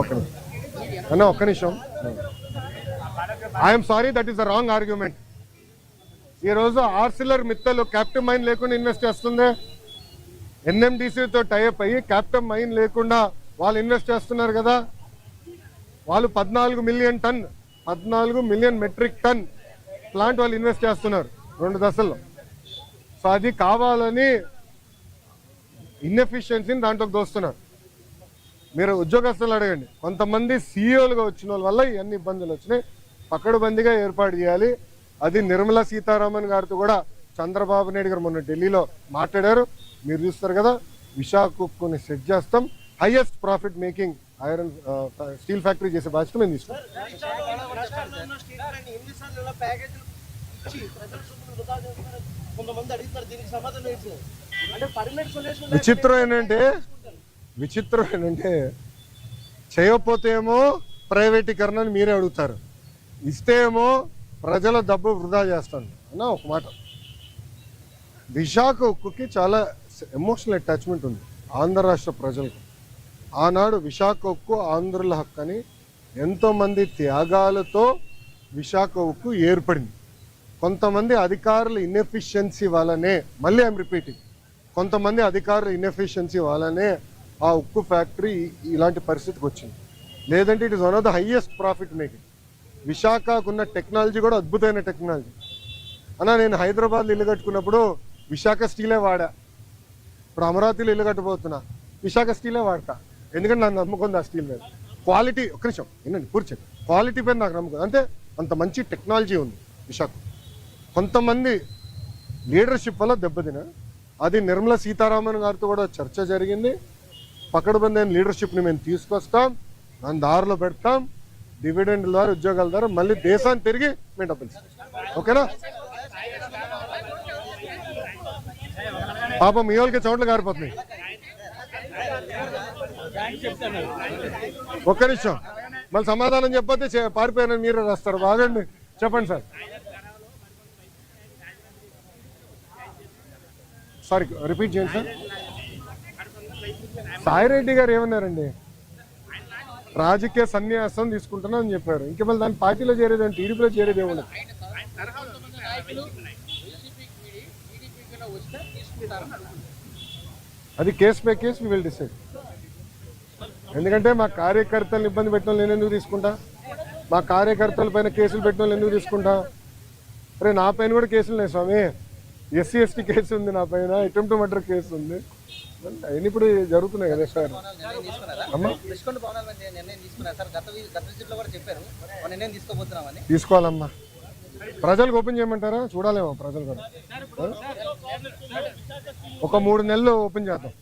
ఒక్క నిమిషం. అన్న ఒక్క నిమిషం. I'm sorry that is the wrong argument. ఈరోజు ఆర్సిలర్ మిత్తలు క్యాప్టెన్ మైన్ లేకుండా ఇన్వెస్ట్ చేస్తుంది. ఎన్ఎండిసితో టైప్ అయ్యి క్యాప్టెన్ మైన్ లేకుండా వాళ్ళు ఇన్వెస్ట్ చేస్తున్నారు కదా. వాళ్ళు పద్నాలుగు మిలియన్ టన్ పద్నాలుగు మిలియన్ మెట్రిక్ టన్ ప్లాంట్ వాళ్ళు ఇన్వెస్ట్ చేస్తున్నారు రెండు దశల్లో. సో అది కావాలని ఇన్ఎఫిషియన్సీని దాంట్లోకి దోస్తున్నారు. మీరు ఉద్యోగస్తులు అడగండి. కొంతమంది సీఈఓలుగా వచ్చిన వాళ్ళ వల్ల ఇవన్నీ ఇబ్బందులు వచ్చినాయి. పకడ్బందీగా ఏర్పాటు చేయాలి. అది నిర్మలా సీతారామన్ గారితో కూడా చంద్రబాబు నాయుడు గారు మొన్న ఢిల్లీలో మాట్లాడారు. మీరు చూస్తారు కదా విశాఖని సెట్ చేస్తాం. Highest profit making iron steel factory చేసే బాధ్యత మేము సొల్యూషన్ విచిత్రం ఏంటంటే విచిత్రం ఏంటంటే చేయకపోతే ఏమో ప్రైవేటీకరణ అని మీరే అడుగుతారు. ఇస్తే ఏమో ప్రజల డబ్బు వృధా చేస్తాను. అన్న ఒక మాట. విశాఖ ఉక్కుకి చాలా ఎమోషనల్ అటాచ్మెంట్ ఉంది ఆంధ్ర రాష్ట్ర ప్రజలకు. ఆనాడు విశాఖ ఉక్కు ఆంధ్రుల హక్కు అని ఎంతోమంది త్యాగాలతో విశాఖ ఉక్కు ఏర్పడింది. కొంతమంది అధికారుల ఇన్ఎఫిషియన్సీ వల్లనే మళ్ళీ ఐమ్ రిపీటింగ్ కొంతమంది అధికారుల ఇన్ఎఫిషియన్సీ వల్లనే ఆ ఉక్కు ఫ్యాక్టరీ ఇలాంటి పరిస్థితికి వచ్చింది. లేదంటే it is one of the highest profit making విశాఖకున్న technology కూడా అద్భుతమైన టెక్నాలజీ అన్న నేను హైదరాబాద్లో ఇల్లు కట్టుకున్నప్పుడు విశాఖ స్టీలే వాడా. ఇప్పుడు అమరావతిలో ఇల్లు కట్టబోతున్నా విశాఖ స్టీలే వాడతా. ఎందుకంటే నాకు నమ్మకం ఉంది ఆ స్టీల్ మీద. క్వాలిటీ ఒక్క నిమిషం ఏంటండి కూర్చోండి క్వాలిటీ పైన నాకు నమ్మకం అంటే అంత మంచి టెక్నాలజీ ఉంది విశాఖ. కొంతమంది లీడర్షిప్ వల్ల దెబ్బతిన అది నిర్మలా సీతారామన్ గారితో కూడా చర్చ జరిగింది. పకడ్బందైన లీడర్షిప్ని మేము తీసుకొస్తాం దాని దారిలో పెడతాం డివిడెండ్ ద్వారా ఉద్యోగాల ద్వారా మళ్ళీ దేశాన్ని తిరిగి మేము డబ్బులు ఓకేనా? పాపం మీ వాళ్ళకి చోట్ల కారిపోతున్నాయి. ఒక్క నిమిషం. మళ్ళీ సమాధానం చెప్పతే చే- పారిపోయానని మీరే రాస్తారు. బాగండి. చెప్పండి సార్. సారీ రిపీట్ చేయండి సార్. సాయిరెడ్డి గారు ఏమన్నారండి? రాజకీయ సన్యాసం తీసుకుంటున్నా అని చెప్పారు. ఇంకా మళ్ళీ దాని పార్టీలో చేరేది టీడీపీలో చేరేదేమో ఏమన్నా అది case by case will decide ఎందుకంటే మా కార్యకర్తలను ఇబ్బంది పెట్టడం నేను ఎందుకు తీసుకుంటా? మా కార్యకర్తల పైన కేసులు పెట్టడం ఎందుకు తీసుకుంటా? అరే నా పైన కూడా కేసులు ఉన్నాయి స్వామి. ఎస్సీ ఎస్టీ కేసు ఉంది నా పైన. అటెంప్ట్ మర్డర్ కేసు ఉంది. అయిన ఇప్పుడు జరుగుతున్నాయి కదా సార్. తీసుకోవాలమ్మా. ప్రజలకు ఓపెన్ చేయమంటారా? చూడాలేమో ప్రజలు కూడా? ఒక మూడు నెలలు ఓపెన్ చేద్దాం.